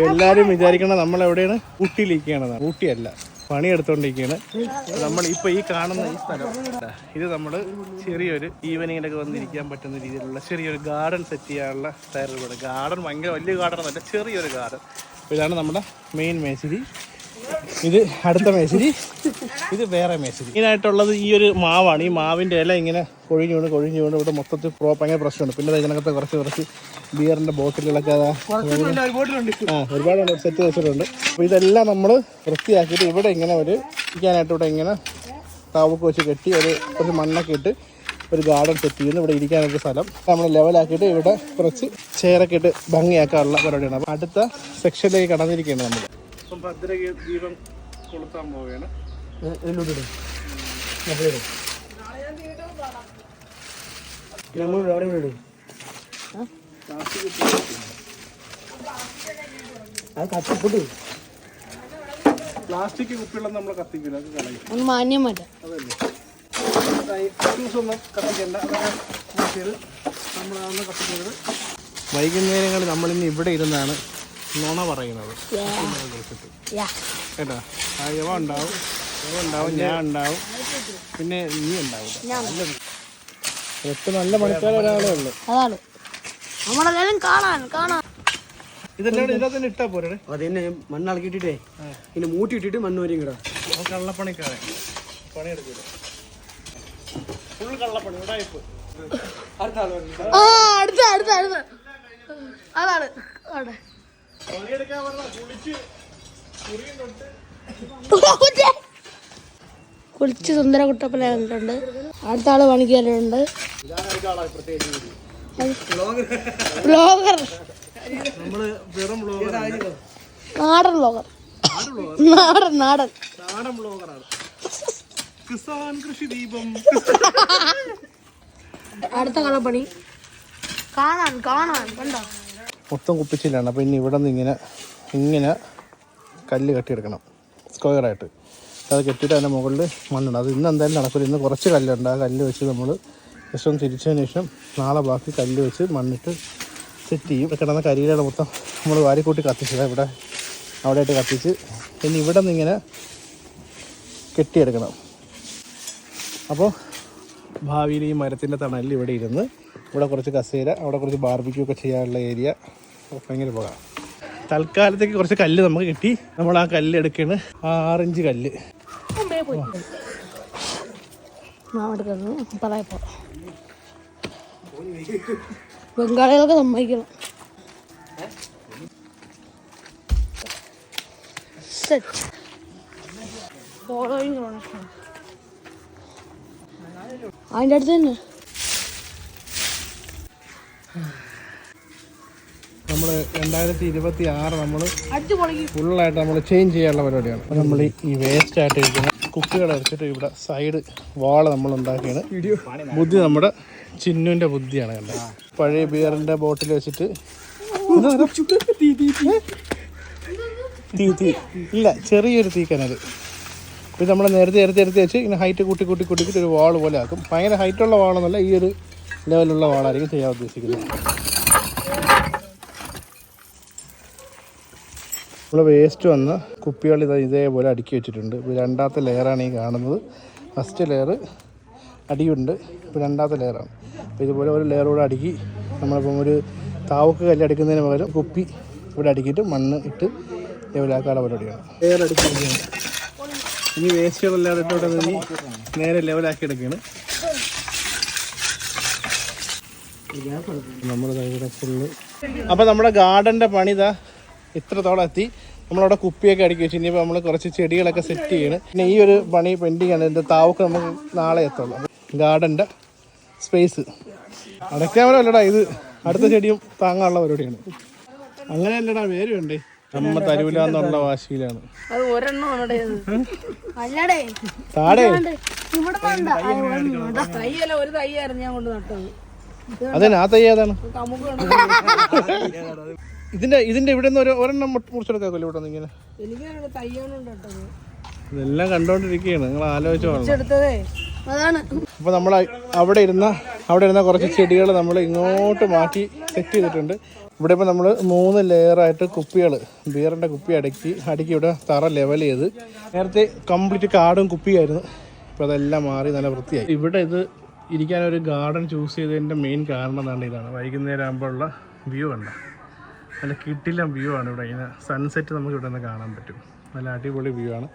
അപ്പൊ എല്ലാരും വിചാരിക്കണം നമ്മൾ എവിടെയാണ് ഊട്ടിയിലിരിക്കുകയാണ്. ഊട്ടിയല്ല പണിയെടുത്തോണ്ടിരിക്കുകയാണ്. നമ്മൾ ഇപ്പൊ ഈ കാണുന്ന ഈ സ്ഥലം. ഇത് നമ്മൾ ചെറിയൊരു ഈവനിങ്ങിലൊക്കെ വന്നിരിക്കാൻ പറ്റുന്ന രീതിയിലുള്ള ചെറിയൊരു ഗാർഡൻ സെറ്റ് ചെയ്യാനുള്ള തയ്യാറെടുപ്പാണ് ഗാർഡൻ ഭയങ്കര വലിയ ഗാർഡൻ അല്ല ചെറിയൊരു ഗാർഡൻ ഇതാണ് നമ്മുടെ മെയിൻ മേശിരി. ഇത് അടുത്ത മേശരി. ഇത് വേറെ മേശരി. ഇതിനായിട്ടുള്ളത് ഈ ഒരു മാവാണ്. ഈ മാവിന്റെ ഇല ഇങ്ങനെ കൊഴിഞ്ഞു വീണ് കൊഴിഞ്ഞു വീണ് ഇവിടെ മൊത്തത്തിൽ പ്രോ ഭയങ്കര പ്രശ്നമുണ്ട് പിന്നെ ഇതിനകത്ത് കുറച്ച് കുറച്ച് ബിയറിന്റെ ബോട്ടിലുകളൊക്കെ അതാ ആ ഒരുപാട് സെറ്റ് വെച്ചിട്ടുണ്ട്. അപ്പോൾ ഇതെല്ലാം നമ്മൾ വൃത്തിയാക്കിയിട്ട് ഇവിടെ ഇങ്ങനെ ഒരു ഇരിക്കാനായിട്ട് ഇവിടെ ഇങ്ങനെ താവക്ക് വെച്ച് കെട്ടി ഒരു കുറച്ച് മണ്ണൊക്കെ ഇട്ട് ഒരു ഗാർഡൻ സെറ്റ് ചെയ്യുന്നു. ഇവിടെ ഇരിക്കാനൊരു സ്ഥലം. നമ്മൾ ലെവലാക്കിയിട്ട് ഇവിടെ കുറച്ച് ചെയറൊക്കെ ഇട്ട് ഭംഗിയാക്കാനുള്ള പരിപാടിയാണ്. അപ്പോൾ അടുത്ത സെക്ഷനിലേക്ക് കടന്നിരിക്കുകയാണ് നമ്മൾ ഇപ്പം ഭദ്ര ദീപം കൊളുത്താൻ പോവുകയാണ്. പ്ലാസ്റ്റിക് കുപ്പികളും നമ്മൾ കത്തിക്കില്ല അത് കളയും. ഒന്ന് മാന്യം മാറ്റാം അതല്ലേ കത്തിക്കണ്ട. അതൊക്കെ നമ്മൾ കത്തിക്കുന്നത്. വൈകുന്നേരങ്ങളിൽ നമ്മളിന്ന് ഇവിടെ ഇരുന്നാണ് നുണ പറയുന്നത്. യാ കേട്ടോ? ആ യവ ഉണ്ടാവും. യവ ഉണ്ടാവും ഞാൻ ഉണ്ടാവും. പിന്നെ നീ ഉണ്ടാവും. എട്ട് നല്ല പണിക്കാർ ഒരാളേ ഉള്ളു. അതാണ്. നമ്മളെല്ലാരും കാണാൻ കാണാൻ. ഇതെല്ലാം ഇതിനകത്ത് തന്നെ ഇട്ടാ പോരെ അത് തന്നെ മണ്ണിളക്കിയിട്ടേ പിന്നെ മൂട്ടി ഇട്ടിട്ട് മണ്ണ് കിടാം കള്ളപ്പണിക്കാരൻ. പണിയെടുക്കില്ല ഫുൾ കള്ളപ്പണി അടുത്ത അടുത്ത അടുത്ത. അതാണ്. അവിടെ. കുളിച്ച് സുന്ദര കുട്ടപ്പനെ കണ്ടിട്ടുണ്ട്. അടുത്ത ആൾ പണിക്കാരുണ്ട് ബ്ലോഗർ നമ്മൾ വെറും ബ്ലോഗർ നാടൻ ബ്ലോഗർ നാടൻ നാടൻ നാടൻ. ബ്ലോഗറാണ് കിസാൻ കൃഷി ദീപം. അടുത്ത കളപ്പണി. കാണാൻ കാണാൻ കണ്ടോ? മൊത്തം കുപ്പിച്ചില്ലാണ്. അപ്പോൾ ഇനി ഇവിടെ നിന്ന് ഇങ്ങനെ ഇങ്ങനെ കല്ല് കെട്ടിയെടുക്കണം. സ്ക്വയറായിട്ട് അത് കെട്ടിയിട്ട് അതിന്റെ മുകളിൽ മണ്ണുണ്ട്. അത് ഇന്ന് എന്തായാലും നടക്കില്ല ഇന്ന് കുറച്ച് കല്ലുണ്ട്. ആ കല്ല് വെച്ച് നമ്മൾ ജസ്റ്റ് തിരിച്ചതിന് ശേഷം നാളെ ബാക്കി കല്ല് വെച്ച് മണ്ണിട്ട് സെറ്റ് ചെയ്യും. കിടന്ന കരിയിലാണ് മൊത്തം നമ്മൾ വാരിക്കൂട്ടി കത്തിച്ചത് ഇവിടെ. അവിടെയായിട്ട് കത്തിച്ച് പിന്നെ ഇവിടെ നിന്ന് ഇങ്ങനെ കെട്ടിയെടുക്കണം. അപ്പോൾ ഭാവിയിൽ ഈ മരത്തിന്റെ തണലിൽ ഇവിടെ ഇരുന്ന് ഇവിടെ കുറച്ച് കസേര അവിടെ കുറച്ച് ബാർബിക്യൂ ഒക്കെ ചെയ്യാനുള്ള ഏരിയ ഭയങ്കര പോകാം തൽക്കാലത്തേക്ക് കുറച്ച് കല്ല് നമുക്ക് കിട്ടി. നമ്മൾ ആ കല്ല് എടുക്കുകയാണ് ആറിഞ്ച് കല്ല്. ബംഗാളികളൊക്കെ സമ്മതിക്കണം. അതിന്റെ അടുത്ത് തന്നെ. നമ്മൾ രണ്ടായിരത്തി ഇരുപത്തി ആറ് നമ്മൾ ഫുള്ളായിട്ട് നമ്മൾ ചേഞ്ച് ചെയ്യാനുള്ള പരിപാടിയാണ്. അപ്പോൾ നമ്മൾ ഈ വേസ്റ്റ് ആയിട്ട് ഇരിക്കുന്ന കുപ്പികൾ അടിച്ചിട്ട് ഇവിടെ സൈഡ് വാൾ നമ്മൾ ഉണ്ടാക്കിയാണ്. ബുദ്ധി നമ്മുടെ ചിന്നുവിന്റെ ബുദ്ധിയാണ് കണ്ടത് പഴയ ബിയറിന്റെ ബോട്ടിൽ വെച്ചിട്ട് തീ തീ ഇല്ല ചെറിയൊരു തീക്കനത് ഇത് നമ്മൾ നേരത്തെ നേരത്തെ എടുത്ത് വെച്ച് ഇങ്ങനെ ഹൈറ്റ് കൂട്ടി കൂട്ടി കൂട്ടിക്കിട്ട് ഒരു വാൾ പോലെ ആക്കും. ഭയങ്കര ഹൈറ്റുള്ള വാളൊന്നുമല്ല ഈ ഒരു ലെവലുള്ള വാളായിരിക്കും ചെയ്യാൻ ഉദ്ദേശിക്കുന്നത്. നമ്മൾ വേസ്റ്റ് വന്ന് കുപ്പികൾ ഇത് ഇതേപോലെ അടുക്കി വെച്ചിട്ടുണ്ട്. ഇപ്പോൾ രണ്ടാമത്തെ ലെയറാണ് ഈ കാണുന്നത്. ഫസ്റ്റ് ലെയർ അടിയുണ്ട്. ഇപ്പോൾ രണ്ടാമത്തെ ലെയറാണ് അപ്പോൾ ഇതുപോലെ ഒരു ലെയർ കൂടെ അടുക്കി നമ്മളിപ്പം ഒരു താവക്ക് കല്ലടിക്കുന്നതിന് പകരം കുപ്പി ഇവിടെ അടുക്കിയിട്ട് മണ്ണ് ഇട്ട് ലെവലാക്കാനുള്ള പരിപാടിയാണ് ലെയർ അടുക്കി ഇനി വേസ്റ്റുകളെല്ലാം ഇട്ടോട്ടെ ഇനി നേരെ ലെവലാക്കി എടുക്കുകയാണ്. നമ്മുടെ ഫുള്ള് അപ്പോൾ നമ്മുടെ ഗാർഡന്റെ പണി ഇതാ ഇത്രത്തോളം എത്തി. നമ്മളവിടെ കുപ്പിയൊക്കെ അടുക്കി വെച്ച്. ഇനിയിപ്പോൾ നമ്മൾ കുറച്ച് ചെടികളൊക്കെ സെറ്റ് ചെയ്യണം. പിന്നെ ഈ ഒരു പണി പെൻഡിങ് ആണ്. ഇതിന്റെ താവൊക്കെ നമുക്ക് നാളെ എത്തുള്ളൂ ഗാർഡന്റെ സ്പേസ് അടയ്ക്കാമല്ലോ അല്ലടാ. ഇത് അടുത്ത ചെടിയും താങ്ങാനുള്ള പരിപാടിയാണ്. അങ്ങനെയല്ലടാ പേര് വേണ്ടേ? നമ്മ തരൂല എന്നുള്ള വാശിയിലാണ്. അത് ഒരെണ്ണം അല്ലടേ. താടേ ഇവിടെ വേണ്ട തയ്യല്ല ഒരു തയ്യായിരുന്നു ഞാൻ കൊണ്ട് നട്ടത്. അതന്നെ ആ തൈ ഏതാണ്? നമുക്ക് ഇതിന്റെ ഇതിന്റെ ഇവിടെ നിന്ന് ഒരു ഒരെണ്ണം മുറിച്ചെടുക്കാമല്ലോ ഇവിടെ നിന്ന് ഇങ്ങനെ. എനിക്ക് ഇതെല്ലാം കണ്ടോണ്ടിരിക്കുകയാണ് നിങ്ങൾ ആലോചിച്ചോളാം അപ്പൊ അപ്പോൾ നമ്മൾ അവിടെ ഇരുന്ന അവിടെ ഇരുന്ന കുറച്ച് ചെടികൾ നമ്മൾ ഇങ്ങോട്ട് മാറ്റി സെറ്റ് ചെയ്തിട്ടുണ്ട്. ഇവിടെ ഇപ്പോൾ നമ്മൾ മൂന്ന് ലെയറായിട്ട് കുപ്പികൾ ബിയറിന്റെ കുപ്പി അടുക്കി അടുക്കി ഇവിടെ തറ ലെവൽ ചെയ്ത്. നേരത്തെ കംപ്ലീറ്റ് കാടും കുപ്പിയായിരുന്നു. ഇപ്പോൾ അതെല്ലാം മാറി നല്ല വൃത്തിയായി. ഇവിടെ ഇത് ഇരിക്കാനൊരു ഗാർഡൻ ചൂസ് ചെയ്തതിന്റെ മെയിൻ കാരണം എന്താണ് ഇതാണ്. വൈകുന്നേരം ആകുമ്പോഴുള്ള വ്യൂ ഉണ്ട് നല്ല കിട്ടില്ല വ്യൂ ആണ് ഇവിടെ. ഇങ്ങനെ സൺസെറ്റ് നമുക്ക് ഇവിടെ നിന്ന് കാണാൻ പറ്റും. നല്ല അടിപൊളി വ്യൂ ആണ്.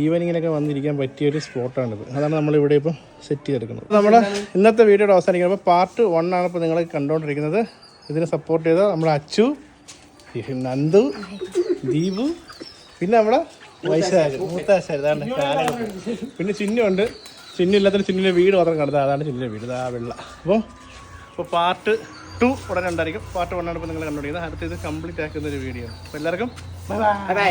ഈവനിങ്ങിനൊക്കെ വന്നിരിക്കാൻ പറ്റിയ പറ്റിയൊരു സ്പോട്ടാണിത് അതാണ് നമ്മളിവിടെ ഇപ്പോൾ സെറ്റ് ചെയ്തെടുക്കുന്നത്. നമ്മുടെ ഇന്നത്തെ വീഡിയോയുടെ അവസാനിക്കുന്നത് അപ്പോൾ പാർട്ട് വൺ ആണ് ഇപ്പോൾ നിങ്ങൾ കണ്ടുകൊണ്ടിരിക്കുന്നത് ഇതിനെ സപ്പോർട്ട് ചെയ്ത നമ്മുടെ അച്ചു നന്ദു ദീപു പിന്നെ നമ്മുടെ വൈശാഖ് മൂത്താശാരി. അതാണ് കാലഘട്ടം പിന്നെ ചിന്നുണ്ട്. ചിഹ്നം ഇല്ലാത്തൊരു വീട് മാത്രം കണ്ടത്. അതാണ് ചിഹ്നിന്റെ വീട്. ആ വെള്ള. അപ്പോൾ അപ്പോൾ പാർട്ട് ടു. ഉടനെ ഉണ്ടായിരിക്കും പാർട്ട് വൺ ആണ് ഇപ്പോൾ നിങ്ങൾ കണ്ടുപിടിക്കുന്നത്. അടുത്ത ഇത് കംപ്ലീറ്റ് ആക്കുന്ന ഒരു വീഡിയോ അപ്പോൾ എല്ലാവർക്കും ബൈ ബൈ